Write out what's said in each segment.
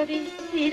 ഭഗവതി നീ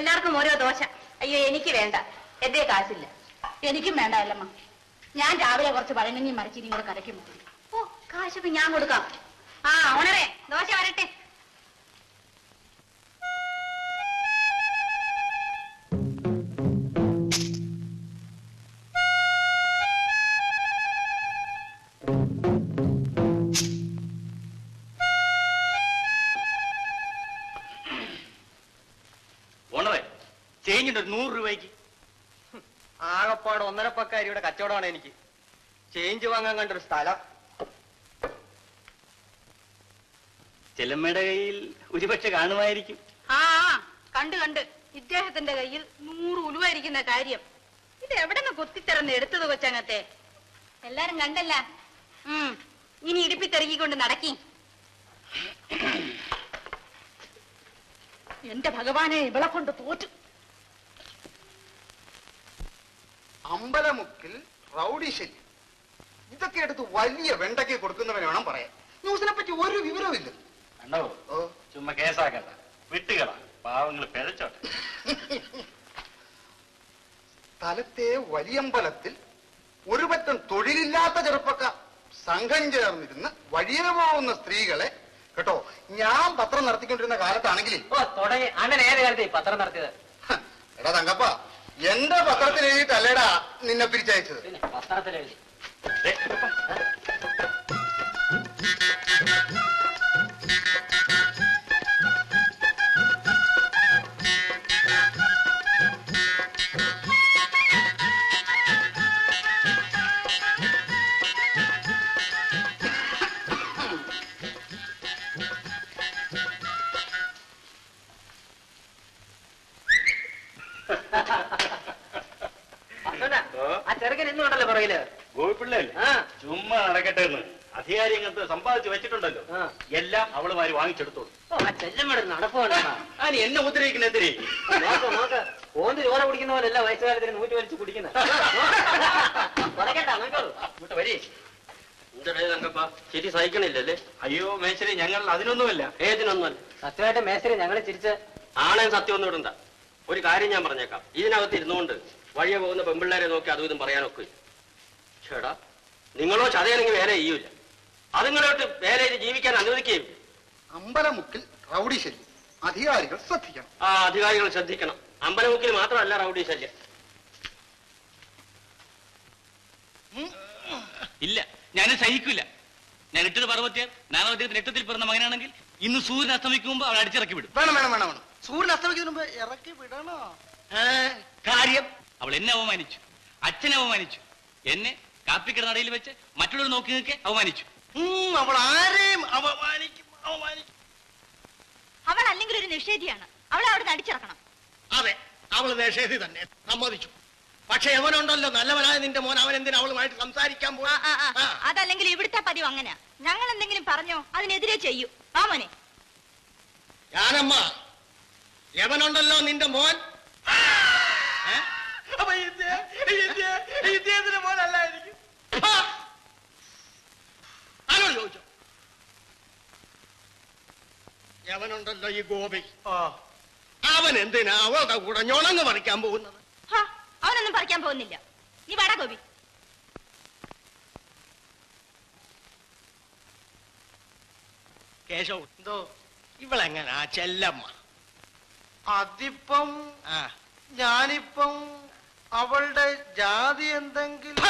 എല്ലാവർക്കും ഓരോ ദോശ. അയ്യോ എനിക്ക് വേണ്ട. എന്റെ കാശില്ല. എനിക്കും വേണ്ട അല്ലമ്മ. ഞാൻ രാവിലെ കുറച്ച് പഴങ്കഞ്ഞി മറിച്ചിരി കൂടെ കലക്കി മുട്ടി ഓ കാശൊക്കെ ഞാൻ കൊടുക്കാം. ആ ഓണറേ ദോശ വരട്ടെ. ചേഞ്ചിട്ട് ഒരു നൂറ് രൂപയ്ക്ക്. ആകപ്പാട് ഒന്നര പക്കാരിയുടെ കച്ചവടമാണ് എനിക്ക്. ചേഞ്ച് വാങ്ങാൻ കണ്ടൊരു സ്ഥലം. ചെല്ലമ്മയുടെ കയ്യിൽ ഒരുപക്ഷെ കാണുമായിരിക്കും. ആ കണ്ട് കണ്ട്. ഇദ്ദേഹത്തിന്റെ കയ്യിൽ നൂറ് ഉലുവായിരിക്കുന്ന കാര്യം. ഇത് എവിടെ നിന്ന് കൊത്തിത്തെറന്ന് എടുത്തത് കൊച്ചങ്ങത്തെ? എല്ലാരും കണ്ടല്ല? ഉം ഇനി ഇടുപ്പി തെറുകിക്കൊണ്ട് നടക്കി. എന്റെ ഭഗവാനെ ഇവളെ കൊണ്ട് തോറ്റു. അമ്പലമുക്കിൽ റൗഡി ശല്യം. ഇതൊക്കെ എടുത്ത് വലിയ വെണ്ടയ്ക്ക് കൊടുക്കുന്നവന് വേണം പറയാൻ. ന്യൂസിനെ പറ്റി ഒരു വിവരവും ഇല്ല. അണ്ണോ ചുമ്മാ കേസാക്കണ്ട. വിട്ടുകള. പാവങ്ങൾ പിഴച്ചോട്ടെ സ്ഥലത്തെ വലിയമ്പലത്തിൽ ഒരു പറ്റം തൊഴിലില്ലാത്ത ചെറുപ്പക്കാർ സംഘം ചേർന്നിരുന്ന് വഴിയെ പോകുന്ന സ്ത്രീകളെ കേട്ടോ ഞാൻ പത്രം നടത്തിക്കൊണ്ടിരുന്ന കാലത്താണെങ്കിൽ അങ്ങനെ ഏത് കാലത്ത് പത്രം നടത്തിയത്? എടാ തങ്കപ്പ എന്റെ പത്രത്തിൽ എഴുതിയിട്ടല്ലേടാ നിന്നെ പിരിച്ചയച്ചത്? പിന്നെ സമ്പാദിച്ചു വെച്ചിട്ടുണ്ടല്ലോ. എല്ലാം അവൾ അവളുമാര് വാങ്ങിച്ചെടുത്തോളൂ. എന്നെ. ഉദ്രവിക്കുന്ന എന്തിനേ? ഓന്ത് ചോര കുടിക്കുന്ന പോലല്ല വയസ്സുകാലത്തിന് നൂറ്റി വലിച്ച് കുടിക്കുന്നത്. വരി. ശരി സഹിക്കണില്ലല്ലേ? അയ്യോ മേശരി ഞങ്ങൾ അതിനൊന്നുമല്ല. ഏതിനൊന്നുമല്ല. സത്യമായിട്ട് മേശരി ഞങ്ങളെ ചിരിച്ച് ആണേ സത്യം ഒന്നും ഇടണ്ട. ഒരു കാര്യം ഞാൻ പറഞ്ഞേക്കാം. ഇതിനകത്ത് ഇരുന്നുകൊണ്ട് വഴിയെ പോകുന്ന പെമ്പിള്ളേരെ നോക്കി അതും ഇതും പറയാനൊക്കെ ചേടാ നിങ്ങളോ ചതയാണെങ്കിൽ വേറെ ചെയ്യൂല അതുങ്ങളോട്ട് വേറെ ജീവിക്കാൻ അനുവദിക്കുകയും അമ്പലമുക്കിൽ റൗഡി ശല്യം. അധികാരികൾ ശ്രദ്ധിക്കണം. ആ അധികാരികൾ ശ്രദ്ധിക്കണം. അമ്പലമുക്കിൽ മാത്രമല്ല റൗഡി ശല്യം. ഇല്ല ഞാൻ സഹിക്കില്ല ഞാൻ ഇട്ടത് പർവത്യ നാളെ അദ്ദേഹത്തിന് എട്ടത്തിൽ പിറന്ന മകനാണെങ്കിൽ ഇന്ന് സൂര്യൻ അസ്തമിക്കുമ്പോൾ അവൻ അടിച്ചിറക്കി വിടും. വേണം വേണം വേണം വേണം. സൂര്യൻ അസ്തമിക്കുന്നതിന് മുമ്പ് ഇറക്കി വിടണോ? കാര്യം അവൾ എന്നെ അവമാനിച്ചു. അച്ഛനെ അവമാനിച്ചു. എന്നെ കാപ്പിക്കിടനടയിൽ വെച്ച് മറ്റുള്ളവർ നോക്കി നിൽക്കെ അവമാനിച്ചു. അവൾ ആരെയും അപമാനിക്കും അപമാനിക്കും. അവൾ അല്ലെങ്കിൽ ഒരു നിഷേധിയാണ്. അവളെ അവിടെ അടിച്ചിറക്കണം. അതെ അവൾ നിഷേധി തന്നെ. സമ്മതിച്ചു. പക്ഷെ എവനുണ്ടല്ലോ നല്ലവനായ നിന്റെ മോൻ. അവൻ എന്തിനാ അവളുമായിട്ട് സംസാരിക്കാൻ പോവാ? ആ. അതല്ലെങ്കിൽ ഇവിടുത്തെ പതിവ് അങ്ങനെ ഞങ്ങൾ എന്തെങ്കിലും പറഞ്ഞോ അതിനെതിരെ ചെയ്യൂ. ആ മോനെ. ഞാനമ്മ എവനുണ്ടല്ലോ നിന്റെ മോൻ? അപ്പൊ ഇത് ഇത് ഇദ്ദേഹത്തിന്റെ മോനല്ലായിരിക്കും? എവനുണ്ടല്ലോ ഈ ഗോപി. അവൻ എന്തിനാ അവളുടെ കൂടെ ഞൊണങ്ങ് പറിക്കാൻ പോകുന്നത്? അവനൊന്നും പറിക്കാൻ പോകുന്നില്ല. നീ വാടാ ഗോപി. കേശവ് എന്തോ? ഇവളെങ്ങനാ ചെല്ലമ്മ? അതിപ്പം ഞാനിപ്പം അവളുടെ ജാതി എന്തെങ്കിലും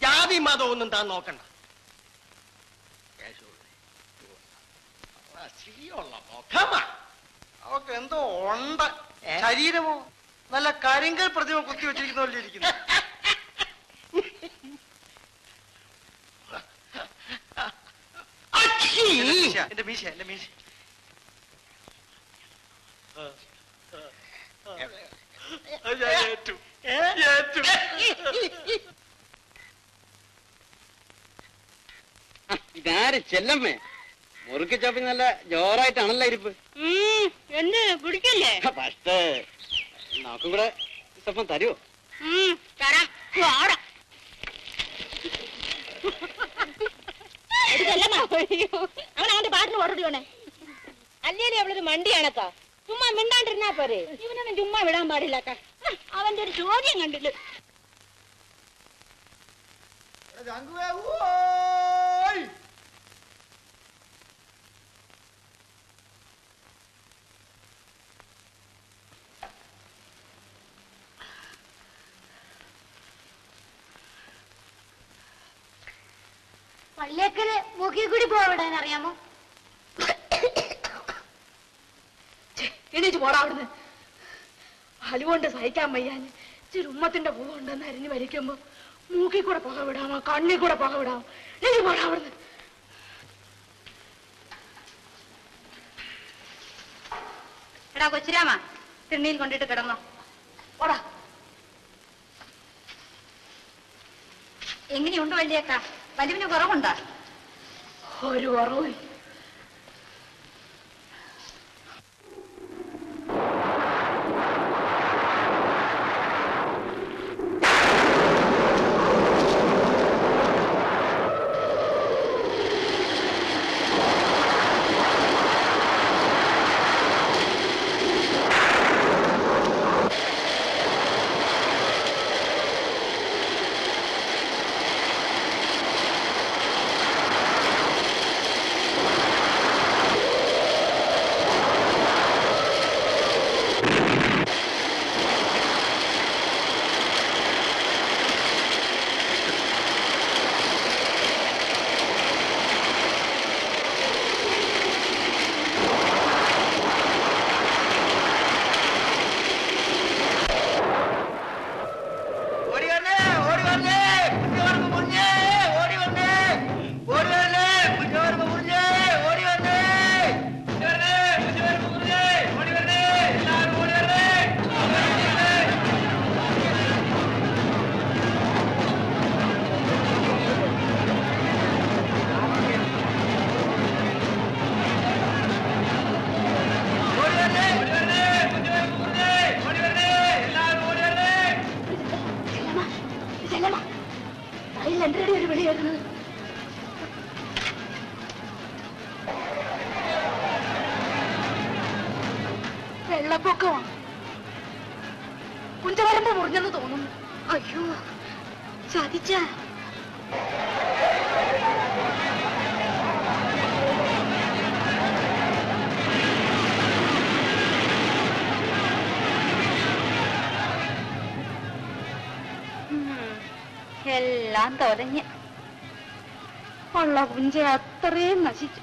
ജാതി മതം ഒന്നും താൻ നോക്കണ്ട കേശവ് ആ, ശരിയുള്ള മുഖമാ. അവക്ക് എന്തോ ഉണ്ട്. ശരീരമോ? നല്ല കരിങ്കൽ പ്രതിമ കുത്തി വെച്ചിരിക്കുന്ന പോലെ ഇരിക്കുന്നു. എന്റെ മീശ എന്റെ മീശ. എന്റെ മീശ ഏ? ഇതാര് ചെല്ലമ്മേ? മുറുക്കി ചാപ്പി നല്ല ജോറായിട്ടാണല്ലോ ഇരിപ്പ്. എന്ത് പിടിക്കല്ലേ പക്ഷേ നമുക്കും കൂടെ സ്വപ്പം തരുമോ തരാം. വാടാ അവൻ അവന്റെ പാട്ടിന് ഓർഡറിയോണേ അല്ലേലും അവളൊരു മണ്ടിയാണക്കാ ചുമ്മാ മിണ്ടാണ്ടിരുന്നാ പോരെ. ഇവനൊന്നും ചുമ്മാ വിടാൻ പാടില്ല അവന്റെ ഒരു ചോദ്യം കണ്ടില്ല? പള്ളിയേക്കൽ മൂക്കി കൂടി പോവിടാൻ അറിയാമോ? എണീറ്റ് പോടാ അവിടുന്ന്. അലുകൊണ്ട് സഹിക്കാൻ വയ്യാന് ഇച്ചിരി ഉമ്മത്തിന്റെ അരിഞ്ഞു വലിക്കുമ്പോ മൂക്കി കൂടെ പുക വിടാമോ? കണ്ണി കൂടെ പുക വിടാമോ? എണീറ്റ് പോടാ അവിടുന്ന്. എടാ കൊച്ചിരാമ തിണ്ണിയിൽ കൊണ്ടിട്ട് കിടന്നോ. ഓടാ എങ്ങനെയുണ്ട് വല്യേക്ക വലിവിന് കുറവുണ്ടോ? ഒരു കുറവും വെള്ളപ്പൊക്കമാണ്. കുഞ്ചവരമ്പ് മുറിഞ്ഞെന്ന് തോന്നുന്നു. അയ്യോ ചതിച്ച. എല്ലാം തുടങ്ങി ഉള്ള കുഞ്ച അത്രയും നശിച്ചു.